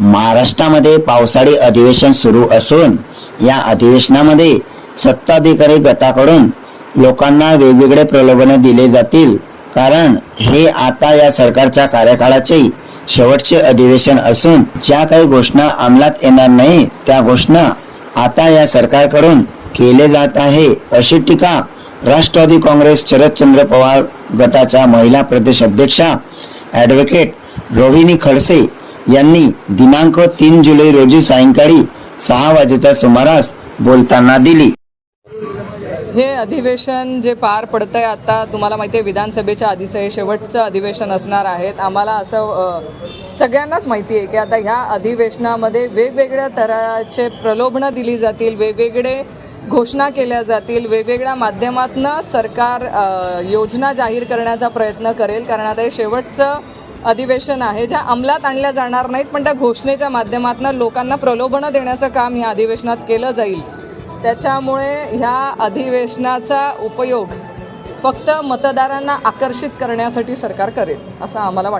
महाराष्ट्रामध्ये पावसाळी अधिवेशन सुरू असून या अधिवेशनामध्ये सत्ताधिकारी गटाकडून लोकांना वेगवेगळे प्रलोभने दिले जातील. कारण हे आता या सरकारच्या कार्यकाळाचे शेवटचे अधिवेशन असून ज्या काही घोषणा अंमलात येणार नाही त्या घोषणा आता या सरकारकडून केले जात आहे अशी टीका राष्ट्रवादी काँग्रेस शरदचंद्र पवार गटाच्या महिला प्रदेश अध्यक्षा ॲडव्होकेट रोहिणी खडसे यांनी दिनांक तीन जुलै रोजी सायंकाळी सहा वाजेच्या सुमारास बोलताना दिली. हे अधिवेशन जे पार पडतं आहे आता तुम्हाला माहिती आहे विधानसभेच्या आधीचं हे शेवटचं अधिवेशन असणार आहेत. आम्हाला असं सगळ्यांनाच माहिती आहे की आता ह्या अधिवेशनामध्ये वेगवेगळ्या तऱ्हाचे प्रलोभनं दिली जातील वेगवेगळे घोषणा केल्या जातील वेगवेगळ्या माध्यमातनं सरकार योजना जाहीर करण्याचा प्रयत्न करेल. कारण आता हे शेवटचं अधिवेशन आहे ज्या अंमलात आणल्या जाणार नाहीत पण त्या घोषणेच्या माध्यमातून लोकांना प्रलोभनं देण्याचं काम ह्या अधिवेशनात केलं जाईल. त्याच्यामुळे ह्या अधिवेशनाचा उपयोग फक्त मतदारांना आकर्षित करण्यासाठी सरकार करेल असं आम्हाला वाटतं.